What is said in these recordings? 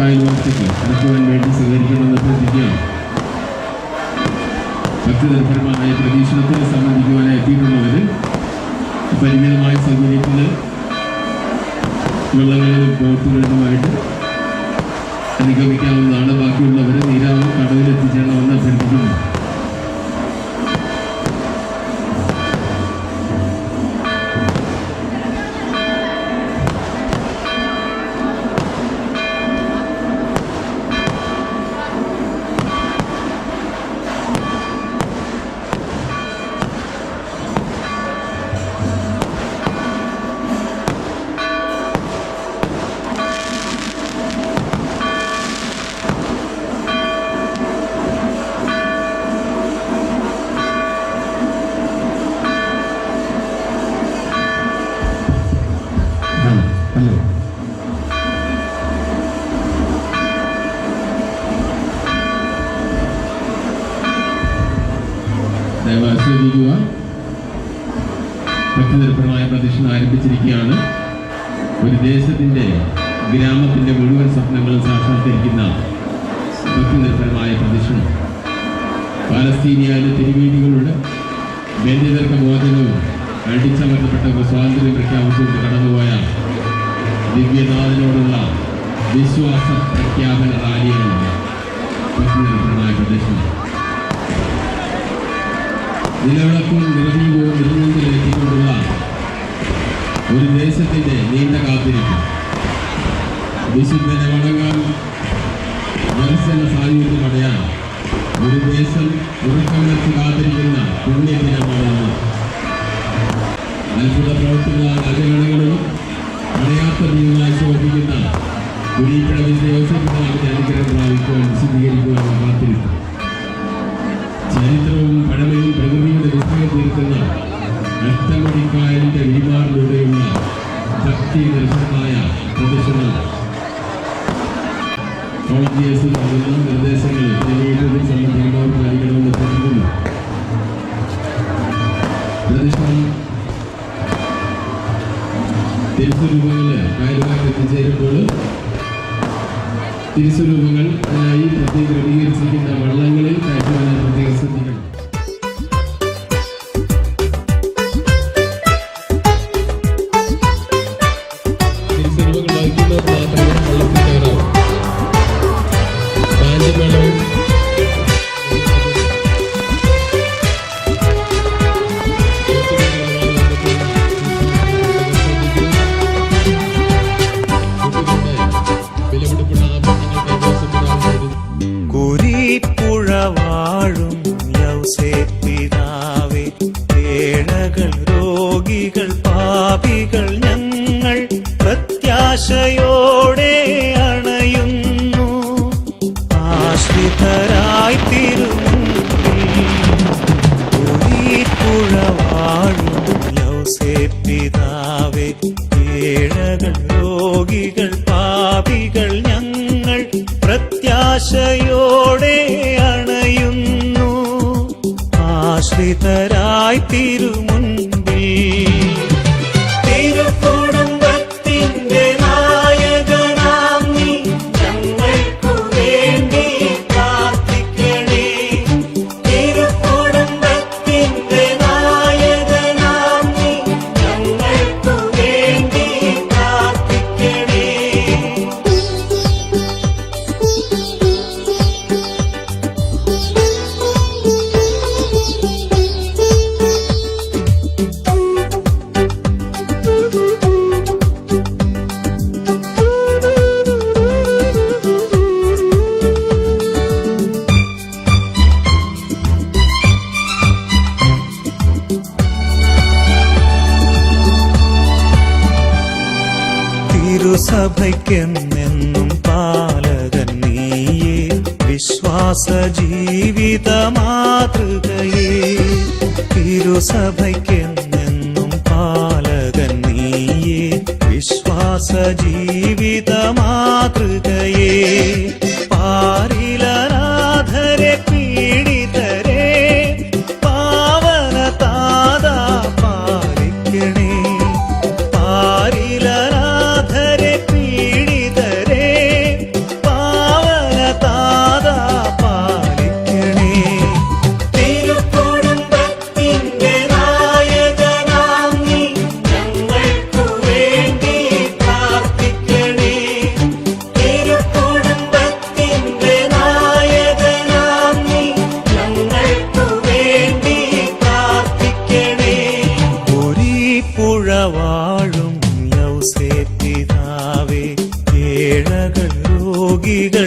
കായലുവാരത്തേക്ക് ഇറക്കുവാൻ വേണ്ടി സഹകരിക്കണമെന്ന് അഭ്യർത്ഥിക്കുകയാണ് ഭക്തിനിർഭരമായ പ്രതീക്ഷണത്തിൽ സംബന്ധിക്കുവാനായി എത്തിയിട്ടുള്ളവർ പരിമിതമായ സൗകര്യത്തിൽ വെള്ളങ്ങളിലും ബോട്ടുകളിലുമായിട്ട് അനുഗമിക്കാവുന്നതാണ് ബാക്കിയുള്ളവർ നീരാവ് കടവിൽ എത്തിച്ചേരണമെന്ന് അഭ്യർത്ഥിക്കുന്നു ദയവായി ശ്രദ്ധിക്കുക ഭക്തിനിർഭരമായ പ്രദക്ഷിണ ആരംഭിച്ചിരിക്കുകയാണ്. ഒരു ദേശത്തിന്റെ ഗ്രാമത്തിന്റെ മുഴുവൻ സ്വപ്നങ്ങളും സാക്ഷാത്കരിക്കുന്ന ഭക്തിനിർഭരമായ പ്രദക്ഷിണം. പാലസ്തീനിയയിലെ തിരുവീതികളുടെ ബന്ധിതർക്ക് മോചനവും അടിച്ചമർത്തപ്പെട്ട സ്വാതന്ത്ര്യം പ്രഖ്യാപിച്ചുകൊണ്ട് കടന്നുപോയ ദിവ്യനാഥനോടുള്ള വിശ്വാസ പ്രഖ്യാപന റാലിയാണ് ഭക്തിനിർഭരമായ പ്രദക്ഷിണം. നിലവിളക്കും നിർദീപവും നിർമ്മൂലത്തിലെത്തിക്കൊണ്ടുള്ള ഒരു ദേശത്തിന്റെ നീണ്ട കാത്തിരിപ്പ്. വിശുദ്ധനെ വണങ്ങാൻ മനസ്സെന്ന സാഹചര്യം അടയാൻ ഒരു ദേശം ഉറക്കം വെച്ച് കാത്തിരിക്കുന്ന പുണ്യദിനമാണെന്ന് അത്ഭുത പ്രവർത്തികളാൽ അജഗണങ്ങളും അടയാത്ത ദീപമായി ശോഭിക്കുന്ന കുരീക്കടവിന്റെ യോസഫിനാവിന്റെ അനുഗ്രഹം പ്രാപിക്കുവാൻ വിശദീകരിക്കുവാൻ കാത്തിരിക്കും ചരിത്രവും പഴമയും പ്രകൃതിയുടെ വിസ്മയം തീർക്കുന്ന അഷ്ടമണിക്കായലിന്റെ വിരിമാറിലൂടെയുള്ള ഭക്തി നിർഭരമായ സഭയ്ക്കെന്നെന്നും പാലകൻ നീയേ വിശ്വാസ ജീവിത മാതൃകയേ തിരുസഭയ്ക്കെന്നെന്നും പാലകൻ നീയേ വിശ്വാസ ജീവിത മാതൃകയേ വാഴും യൗസേപ്പിതാവേ ഏഴകൾ രോഗികൾ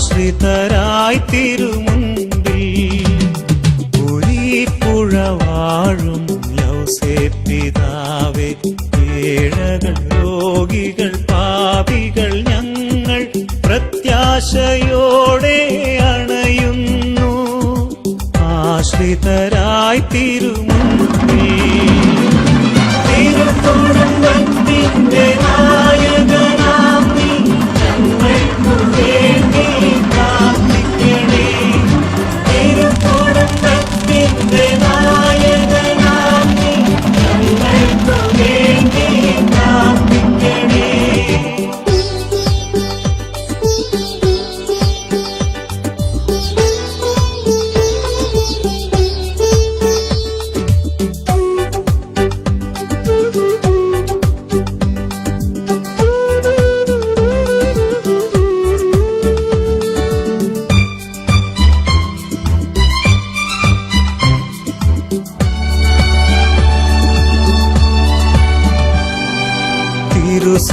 ആശ്രിതരായി തിരുമുമ്പിൽ പുഴ വാഴും യൗസേപ്പിതാവേ ഏഴകൾ രോഗികൾ പാപികൾ ഞങ്ങൾ പ്രത്യാശയോടെ അണയുന്നു. ആശ്രിതരായി തിരുമുമ്പിൽ തിരുത്തോടം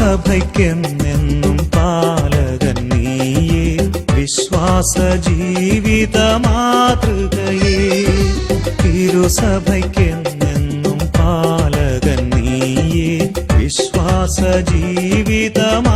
സഭയ്ക്കെന്നെന്നും പാലകൻ നീയേ വിശ്വാസ ജീവിത മാതൃകയേ. തിരുസഭയ്ക്കെന്നെന്നും പാലകൻ നീയേ വിശ്വാസ ജീവിതമാ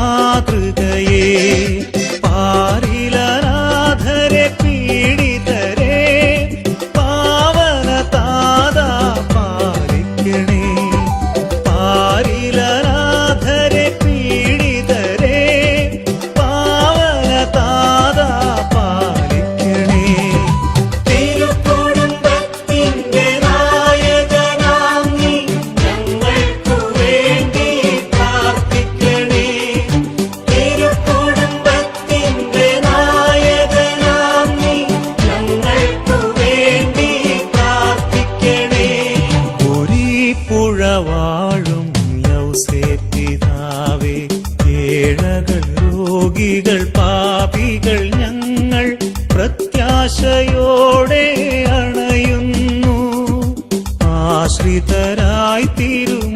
കർത്താവേ ഏഴകൾ രോഗികൾ പാപികൾ ഞങ്ങൾ പ്രത്യാശയോടെ അണയുന്നു. ആശ്രിതരായി തീരുന്നു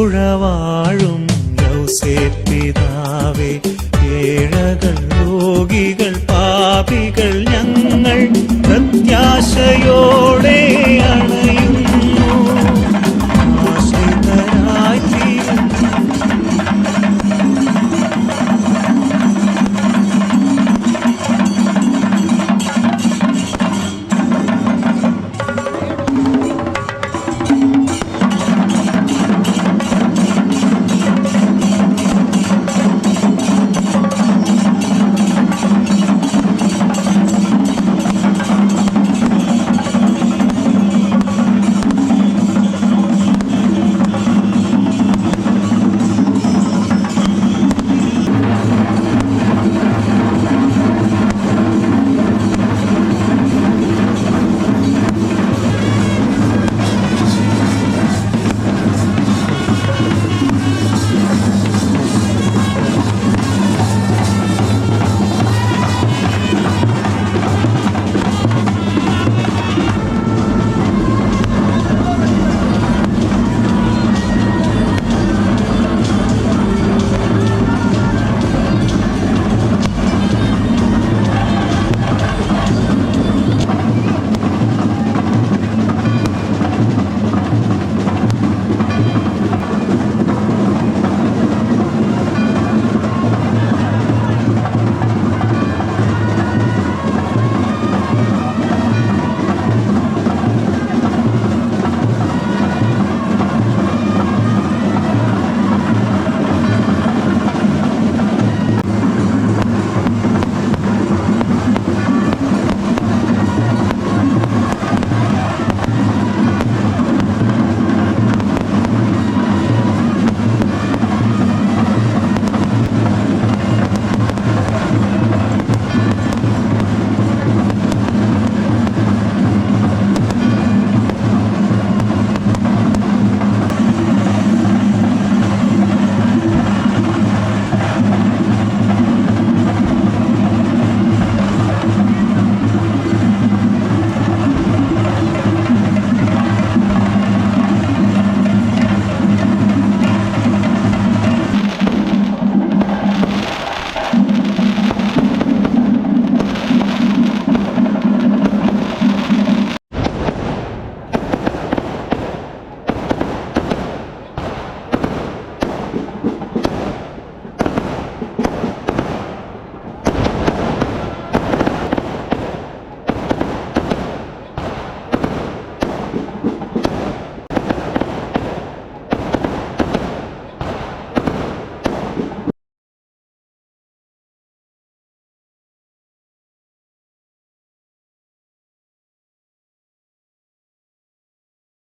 ഉഴവാഴും ഔസേപ്പിതാവേ ഏഴകൾ രോഗികൾ പാപികൾ